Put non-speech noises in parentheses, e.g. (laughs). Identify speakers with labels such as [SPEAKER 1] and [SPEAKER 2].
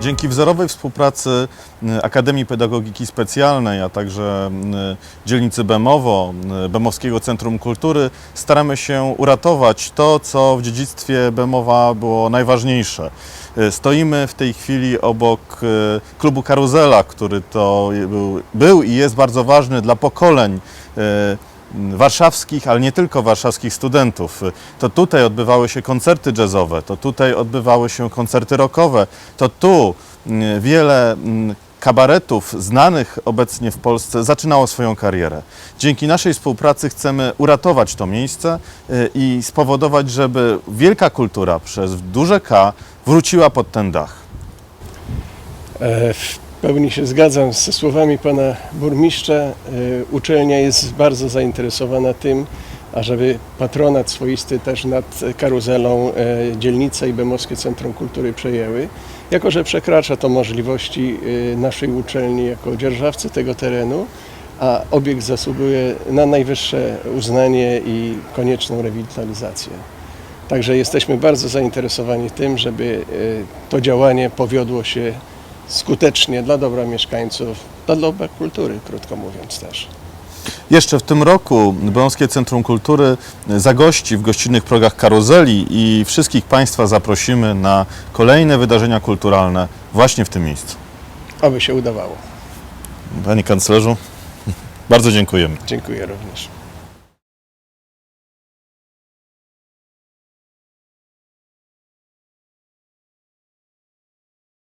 [SPEAKER 1] Dzięki wzorowej współpracy y, Akademii Pedagogiki Specjalnej, a także y, dzielnicy Bemowo, y, Bemowskiego Centrum Kultury staramy się uratować to, co w dziedzictwie Bemowa było najważniejsze. Stoimy w tej chwili obok klubu Karuzela, który to był, był i jest bardzo ważny dla pokoleń warszawskich, ale nie tylko warszawskich studentów. To tutaj odbywały się koncerty jazzowe, to tutaj odbywały się koncerty rockowe, to tu mm, wiele mm, kabaretów znanych obecnie w Polsce zaczynało swoją karierę. Dzięki naszej współpracy chcemy uratować to miejsce y, i spowodować, żeby wielka kultura przez duże K wróciła pod ten dach.
[SPEAKER 2] E, W pełni się zgadzam ze słowami pana burmistrza. E, Uczelnia jest bardzo zainteresowana tym, ażeby patronat swoisty też nad karuzelą e, dzielnice i Bemowskie Centrum Kultury przejęły, jako że przekracza to możliwości e, naszej uczelni jako dzierżawcy tego terenu, a obiekt zasługuje na najwyższe uznanie i konieczną rewitalizację. Także jesteśmy bardzo zainteresowani tym, żeby to działanie powiodło się skutecznie dla dobra mieszkańców, dla dobra kultury, krótko mówiąc też.
[SPEAKER 1] Jeszcze w tym roku Bełąskie Centrum Kultury zagości w gościnnych progach karuzeli i wszystkich Państwa zaprosimy na kolejne wydarzenia kulturalne właśnie w tym miejscu.
[SPEAKER 2] Aby się udawało.
[SPEAKER 1] Panie kanclerzu, (laughs) bardzo dziękujemy.
[SPEAKER 2] Dziękuję również.